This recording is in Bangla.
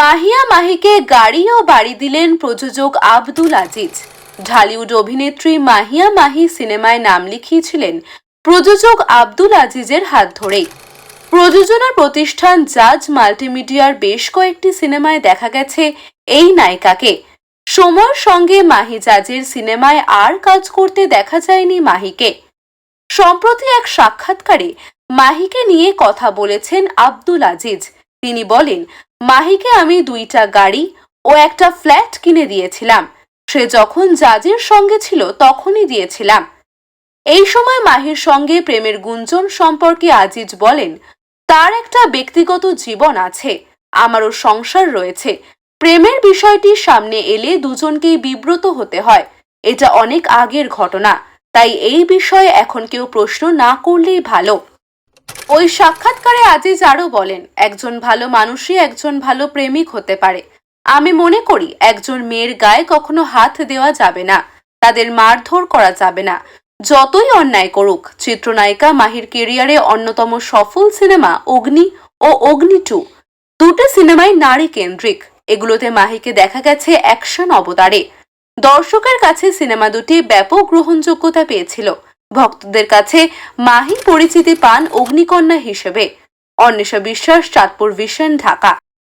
মাহিয়া মাহিকে গাড়ি ও বাড়ি দিলেন প্রযোজক আব্দুল আজিজ। ঢালিউড অভিনেত্রী মাহিয়া মাহি সিনেমায় নাম লিখিয়েছিলেন প্রযোজক আব্দুল আজিজের হাত ধরেই। প্রযোজনা প্রতিষ্ঠান জাজ মাল্টিমিডিয়ার বেশ কয়েকটি সিনেমায় দেখা গেছে এই নায়িকাকে। সময়ের সঙ্গে মাহি জাজের সিনেমায় আর কাজ করতে দেখা যায়নি মাহিকে। সম্প্রতি এক সাক্ষাৎকারে মাহিকে নিয়ে কথা বলেছেন আব্দুল আজিজ। তিনি বলেন, মাহিকে আমি দুইটা গাড়ি ও একটা ফ্ল্যাট কিনে দিয়েছিলাম। সে যখন জাজের সঙ্গে ছিল তখনই দিয়েছিলাম। এই সময় মাহির সঙ্গে প্রেমের গুঞ্জন সম্পর্কে আজিজ বলেন, তার একটা ব্যক্তিগত জীবন আছে, আমারও সংসার রয়েছে। প্রেমের বিষয়টি সামনে এলে দুজনকেই বিব্রত হতে হয়। এটা অনেক আগের ঘটনা, তাই এই বিষয়ে এখন কেউ প্রশ্ন না করলেই ভালো। ওই সাক্ষাৎকারে আজিজ আরও বলেন, একজন ভালো মানুষই একজন ভালো প্রেমিক হতে পারে। আমি মনে করি, একজন মেয়ের গায়ে কখনো হাত দেওয়া যাবে না। তাদের মারধর করা যাবে না। যতই অন্যায় করুক, চিত্রনায়িকা মাহির কেরিয়ারে অন্যতম সফল সিনেমা অগ্নি ও অগ্নি টু দুটো সিনেমাই নারী কেন্দ্রিক। এগুলোতে মাহিকে দেখা গেছে অ্যাকশন অবতারে। দর্শকের কাছে সিনেমা দুটি ব্যাপক গ্রহণযোগ্যতা পেয়েছিল। ভক্তদের কাছে মাহি পরিচিতি পান অগ্নিকন্যা হিসেবে। অন্বেষা বিশ্বাস চাঁদপুর ভিশন ঢাকা।